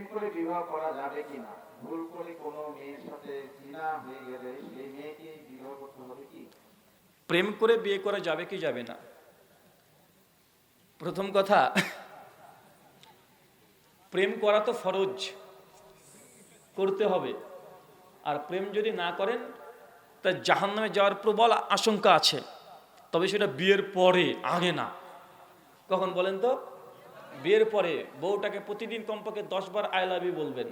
প্রেম করে বিবাহ করা যাবে কিনা? ভুল করে কোনো মেয়ের সাথে জিনা হয়ে গেলে সেই মেয়েকে বিবাহ করতে হবে কি? প্রেম করে বিয়ে করা যাবে কি যাবে না? প্রথম কথা, প্রেম করা তো ফরজ, করতে হবে। আর প্রেম যদি না করেন, তা জাহান্নামে যাওয়ার প্রবল আশঙ্কা আছে। তবে সেটা বিয়ের পরে, আগে না। কখন বলেন তো? বিয়ের পরে বউটাকে প্রতিদিন কমপক্ষে দশবার আই লাভ ইউ বলবেন।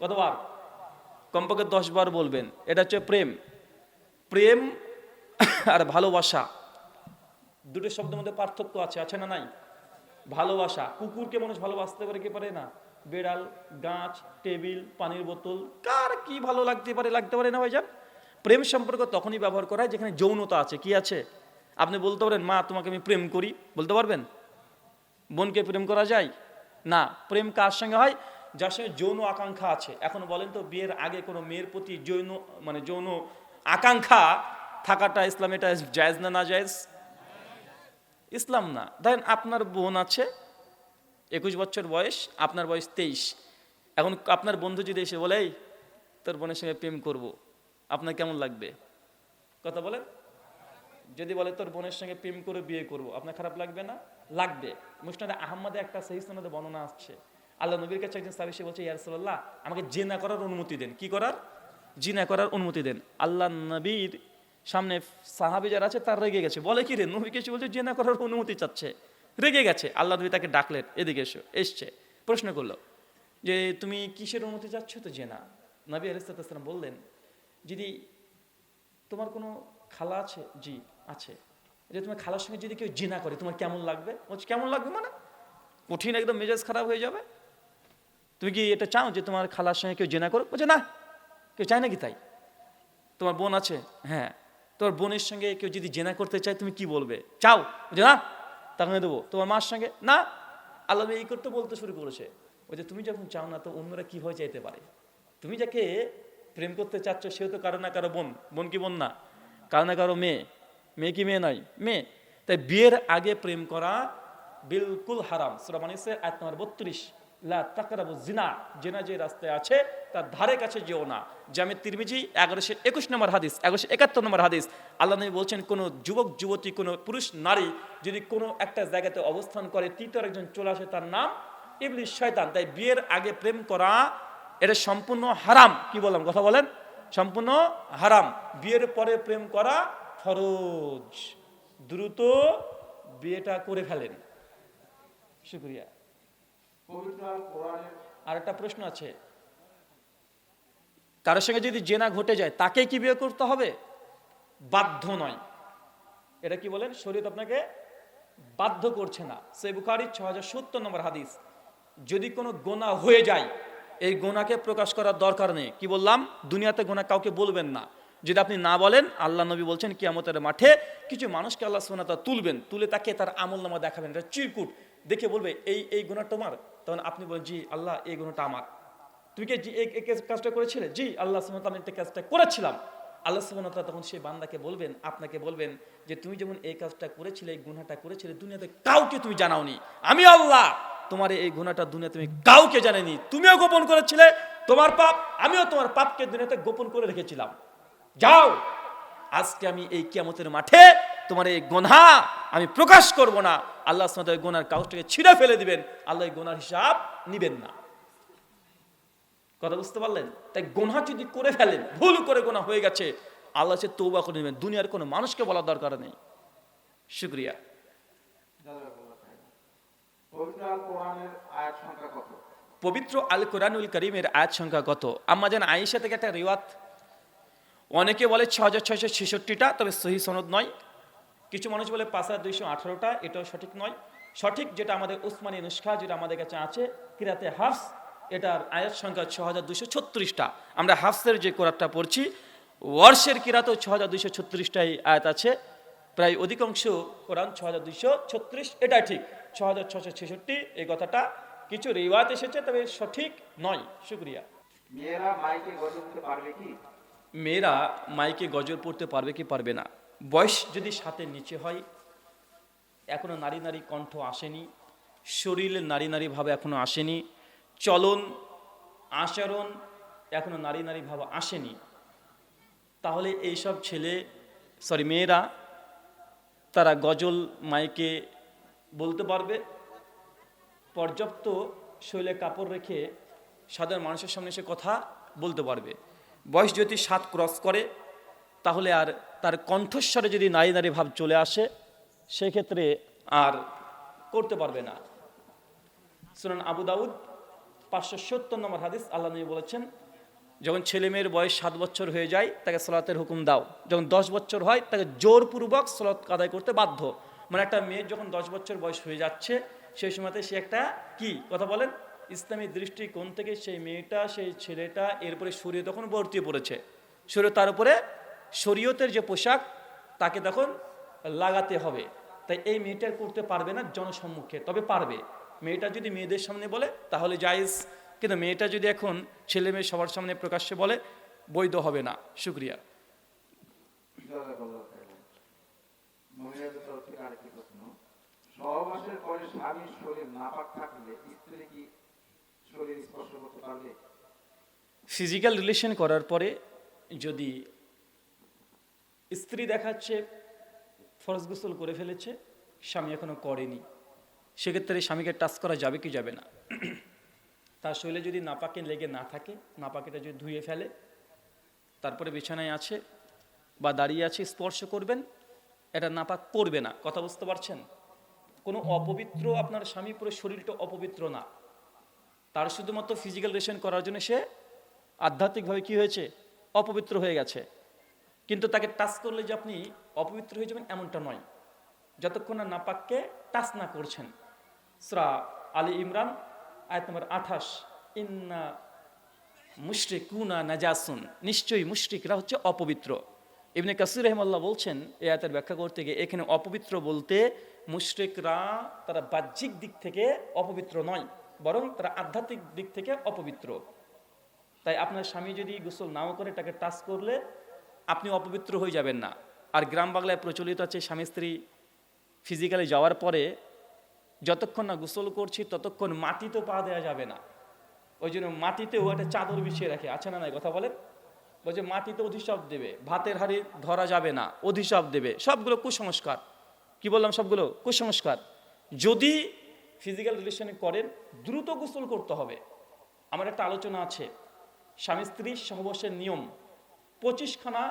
কতবার? কমপক্ষে দশবার বলবেন। এটা হচ্ছে প্রেম। প্রেম আর ভালোবাসা। দুটো শব্দের মধ্যে পার্থক্য আছে আছে না নাই? ভালোবাসা। কুকুরকে মানুষ ভালোবাসতে পারে কি পারে না? বেড়াল, গাছ, টেবিল, পানির বোতল, কার কি ভালো লাগতে পারে লাগতে পারে না ভাইজান? প্রেম সম্পর্ক তখনই ব্যবহার করা হয় যেখানে যৌনতা আছে। কি আছে? আপনি বলতে পারেন, মা, তোমাকে আমি প্রেম করি। বলতে পারবেন? বোনকে প্রেম করা যায়? না প্রেম কার সঙ্গে হয়? যার সঙ্গে যৌন আকাঙ্ক্ষা আছে। এখন বলেন তো বিয়ের আগে কোনো মেয়ের প্রতি যৌন মানে যৌন আকাঙ্ক্ষা থাকাটা ইসলাম এটা জায়েজ না না জায়েজ? ইসলাম না। ধরেন আপনার বোন আছে একুশ বছর বয়স আপনার বয়স তেইশ। এখন আপনার বন্ধু যদি এসে বলে "এই, তোর বোনের সঙ্গে প্রেম করব। আপনার কেমন লাগবে? কথা বলেন। যদি বলে তোর বোনের সঙ্গে প্রেম করে বিয়ে করব, আপনার খারাপ লাগবে না? লাগবে। মুসনাদে আহম্মদে একটা সেই সনদে বর্ণনা আসছে। আল্লাহ নবীর কাছে একজন সাবিসে বলছে ইয়ারসাল্লাহ আমাকে জেনা করার অনুমতি দেন। কি করার? জিনা করার অনুমতি দেন। আল্লাহ নবীর সামনে সাহাবি যারা আছে, তার রেগে গেছে। বলে কি রে? নবী কিছু বলছে, জেনা করার অনুমতি চাচ্ছে। রেগে গেছে। আল্লাহ নবী তাকে ডাকলেন, এদিকে এসো। এসছে। প্রশ্ন করল যে, তুমি কিসের অনুমতি চাচ্ছ তো জেনা? নবী আলিসাল্লাম বললেন, যদি তোমার কোনো খালা আছে? জি। আছে। যে তোমার খালার সঙ্গে যদি কেউ জিনা করে, তোমার কেমন লাগবে? বলছে কেমন লাগবে মানে? কঠিন একদম মেজাজ খারাপ হয়ে যাবে। তুমি কি এটা চাও যে তোমার খালার সঙ্গে কেউ জেনা করুক? বলছে, না, কেউ চায় নাকি তাই? তোমার বোন আছে? হ্যাঁ। তোমার বোনের সঙ্গে কেউ যদি জেনা করতে চায়, তুমি কি বলবে? চাও? যে না, তাকে দেবো। তোমার মার সঙ্গে, না, আল্লাহ এই করতে বলতে শুরু করেছে। ওই যে তুমি যখন চাও না, তো অন্যরা কীভাবে চাইতে পারে? তুমি যাকে প্রেম করতে চাচ্ছ, সেও তো কারও না কারও বোন। বোন কি বোন না? কারও না কারও মেয়ে। মেয়ে কি মেয়ে নয় মেয়ে। তাই বিয়ের আগে প্রেম করা বিলকুল হারাম। সুরা মানিসে নম্বর বত্রিশ। লা জিনা যে রাস্তায় আছে, তার ধারে কাছে যেও না। জামে তিরমিজি, এগারোশো একুশ নম্বর হাদিস, এগারোশো একাত্তর নম্বর হাদিস। আল্লাহ নবী বলছেন, কোনো যুবক, যুবতী, কোনো পুরুষ, নারী যদি কোনো একটা জায়গাতে অবস্থান করে, তৃতীয় একজন চলে আসে, তার নাম ইবলিশ শয়তান। তাই বিয়ের আগে প্রেম করা, এটা সম্পূর্ণ হারাম। কি বললাম, কথা বলেন? সম্পূর্ণ হারাম। বিয়ের পরে প্রেম করা ফরজ দ্রুত বিয়েটা করে ফেলেন। শুক্রিয়া। আর একটা প্রশ্ন আছে। কারোর সঙ্গে যদি জেনা ঘটে যায় তাকে কি বিয়ে করতে হবে? বাধ্য নয়। এটা কি বলেন? শরীর আপনাকে বাধ্য করছে না। সে বুখারি ছ হাজার সত্তর নম্বর হাদিস যদি কোনো গোনা হয়ে যায় এই গোনাকে প্রকাশ করার দরকার নেই। কি বললাম? দুনিয়াতে গোনা কাউকে বলবেন না। যদি আপনি না বলেন, আল্লাহ নবী বলছেন, কিয়ামতের মাঠে কিছু মানুষকে আল্লাহ সোনাতা তুলবেন, তুলে তাকে তার আমল নামা দেখাবেন। এটা চিরকুট। দেখে বলবে, এই এই গুণা তোমার? তখন আপনি বলেন, জি, আল্লাহ, এই গুণটা আমার। তুমি কি জি কাজটা করেছিলে? জি, আল্লাহ সুমত আমি একটা কাজটা করেছিলাম। আল্লাহ সুমত তখন সেই বান্দাকে বলবেন, আপনাকে বলবেন যে, তুমি যেমন এই কাজটা করেছিলে, এই গুণাটা করেছিলে, দুনিয়াতে কাউকে তুমি জানাওনি। আমি আল্লাহ, তোমার এই গুণাটা দুনিয়া তুমি কাউকে জানেনি তুমিও গোপন করেছিলে, তোমার পাপ, আমিও তোমার পাপকে দুনিয়াতে গোপন করে রেখেছিলাম। যাও। আজকে আমি এই কিয়ামতের মাঠে তোমার এই গোনা আমি প্রকাশ করব না। আল্লাহ ওয়া গোনার কাগজটাকে ছিঁড়ে ফেলে দিবেন। আল্লাহ এই গোনার হিসাব নিবেন না। কথা বুঝতে পারলেন? তাই গোনা যদি করে ফেলেন ভুল করে গোনা হয়ে গেছে আল্লাহ সে তৌবা করে নেবেন। দুনিয়ার কোনো মানুষকে বলার দরকার নেই। শুক্রিয়া। পবিত্র আল কোরআনুল করিমের আয়াত সংখ্যা কত? আম্মা যেন আয়েশা থেকে একটা রিওয়াত অনেকে বলে ছ হাজার ছয়শো ছেষট্টিটা, তবে সহি সনদ নয়। কিছু মানুষ বলে পাঁচ হাজার দুইশো আঠারোটা, এটাও সঠিক নয়। সঠিক যেটা আমাদের উসমানী নুস্খা, যেটা আমাদের কাছে আছে, কিরাতে হাফস, এটার আয়াত সংখ্যা ছ হাজার দুইশো ছত্রিশটা। আমরা হাফসের যে কোরআনটা পড়ছি ওয়ার্ষের কিরাতেও ছ হাজার দুইশো ছত্রিশটাই আয়াত আছে। প্রায় অধিকাংশ কোরআন ছ হাজার দুইশো ছত্রিশ, এটাই ঠিক। ছ হাজার ছশো ছেষট্টি, এই কথাটা কিছু রেওয়াত এসেছে, তবে সঠিক নয়। শুক্রিয়া। মেয়েরা মাইকে গজল পারবে কি? মেয়েরা মাইকে গজল পড়তে পারবে কি পারবে না? বয়স যদি সাথে নিচে হয়, এখনও নারী নারী কণ্ঠ আসেনি, শরীরে নারী নারী ভাবে এখনও আসেনি, চলন, আচরণ এখনও নারী নারী ভাব আসেনি, তাহলে এইসব ছেলে সরি মেয়েরা, তারা গজল মাইকে বলতে পারবে, পর্যাপ্ত শৈলে কাপড় রেখে সাধারণ মানুষের সামনে এসে কথা বলতে পারবে। বয়স যদি সাত ক্রস করে, তাহলে আর তার কণ্ঠস্বরে যদি নারী নারী ভাব চলে আসে, সেক্ষেত্রে আর করতে পারবে না। শুনুন আবু দাউদ, পাঁচশো সত্তর নম্বর হাদিস আল্লাহ নবী বলেছেন, যখন ছেলে মেয়ের বয়স সাত বছর হয়ে যায়, তাকে সলাতের হুকুম দাও। যখন দশ বছর হয়, তাকে জোরপূর্বক সলাৎ আদায় করতে বাধ্য। মানে একটা মেয়ের যখন দশ বছর বয়স হয়ে যাচ্ছে, সেই সময়তে সে একটা কি? কথা বলেন ইসলামী দৃষ্টিকোণ থেকে সেই মেয়েটা, সেই ছেলেটা এরপরে শরীর তখন ভর্তি পড়েছে। শরীর তার উপরে শরীয়তের যে পোশাক, তাকে তখন লাগাতে হবে। তাই এই মেয়েটার করতে পারবে না জনসম্মুখে, তবে পারবে। মেয়েটা যদি মেয়েদের সামনে বলে, তাহলে জায়েজ। কিন্তু মেয়েটা যদি এখন ছেলে মেয়ে সবার সামনে প্রকাশ্যে বলে, বৈধ হবে না। শুক্রিয়া। সহবাসের পরে স্বামীর শরীর নাপাক থাকলে স্ত্রী কি শরীর স্পর্শ করতে পারবে ফিজিক্যাল রিলেশন করার পরে যদি স্ত্রী দেখাচ্ছে, ফরজ গোসল করে ফেলেছে, স্বামী এখনও করেনি, সেক্ষেত্রে স্বামীকে টাচ করা যাবে কি যাবে না? তার শরীরে যদি নাপাকে লেগে না থাকে, নাপাকেটা যদি ধুয়ে ফেলে, তারপরে বিছানায় আছে বা দাঁড়িয়ে আছে, স্পর্শ করবেন, এটা নাপাক করবে না। কথা বুঝতে পারছেন? কোনো অপবিত্র আপনার স্বামী পুরো শরীরটা অপবিত্র না। তার শুধুমাত্র ফিজিক্যাল রিলেশন করার জন্য সে আধ্যাত্মিকভাবে কি হয়েছে? অপবিত্র হয়ে গেছে। কিন্তু তাকে টাচ করলে যে আপনি অপবিত্র হয়ে যাবেন এমনটা নয়। যতক্ষণ না নাপাককে টাচ না করছেন। সরা আলী ইমরান, আয়াত নম্বর আঠাশ, ইন্না মুশরিকুনা নাজাসুন। নিশ্চয়ই মুশরিকরা হচ্ছে অপবিত্র। ইবনে কাসির রহমাল্লাহ বলছেন এ আয়াতের ব্যাখ্যা করতে গিয়ে এখানে অপবিত্র বলতে মুশরিকরা তারা বাহ্যিক দিক থেকে অপবিত্র নয়। বরং তারা আধ্যাত্মিক দিক থেকে অপবিত্র। তাই আপনার স্বামী যদি গোসল নাও করে, তাকে টাচ করলে আপনি অপবিত্র হয়ে যাবেন না। আর গ্রাম বাংলায় প্রচলিত আছে, স্বামী স্ত্রী ফিজিক্যালি যাওয়ার পরে যতক্ষণ না গোসল করছি, ততক্ষণ মাটিতে পা দেওয়া যাবে না। ওই জন্য মাটিতেও একটা চাদর বিছিয়ে রাখে। আছে না নাই? কথা বলেন? বলছে মাটিতে অধিশাপ দেবে, ভাতের হাড়ি ধরা যাবে না অধিশাপ দেবে। সবগুলো কুসংস্কার। কি বললাম সবগুলো? কুসংস্কার। যদি ফিজিক্যাল রিলেশনে করেন, দ্রুত গোসল করতে হবে। আমার একটা আলোচনা আছে। স্বামী স্ত্রী সহবাসের নিয়ম। পঁচিশখানা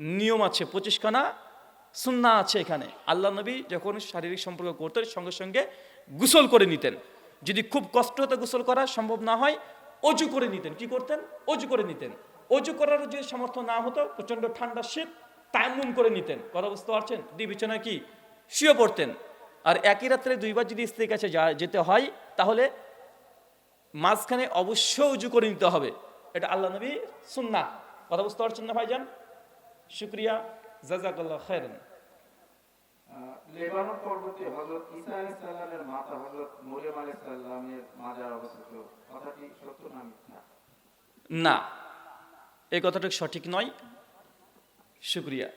নিয়ম আছে, পঁচিশখানা সুন্না আছে এখানে। আল্লাহ নবী যখন শারীরিক সম্পর্ক করতেন, সঙ্গে সঙ্গে গোসল করে নিতেন। যদি খুব কষ্ট হতে গোসল করা সম্ভব না হয়, অজু করে নিতেন। কি করতেন? অজু করে নিতেন। অজু করার যদি সামর্থ্য না হতো, প্রচণ্ড ঠান্ডা শীত, তায়াম্মুম করে নিতেন। কথা বুঝতে পারছেন? দিয়ে বিছানায় কি? শুয়ে পড়তেন। আর একই রাত্রে দুইবার যদি স্ত্রীর কাছে যা যেতে হয় তাহলে মাঝখানে অবশ্য উজু করে নিতে হবে। এটা আল্লাহ নবী সুন্না কথা বুঝতে পারছেন না ভাইজান? শুক্রিয়া। জাজাকাল্লাহ খায়রান। লেবানন পর্বতে হজরত ঈসা আলাইহিস সালামের মাতা হজরত মরিয়ম আলাইহিস সালামের মাজার অবস্থিত কথাটি সত্য না মিথ্যা? না। এই কথাটা সঠিক নয়। শুক্রিয়া।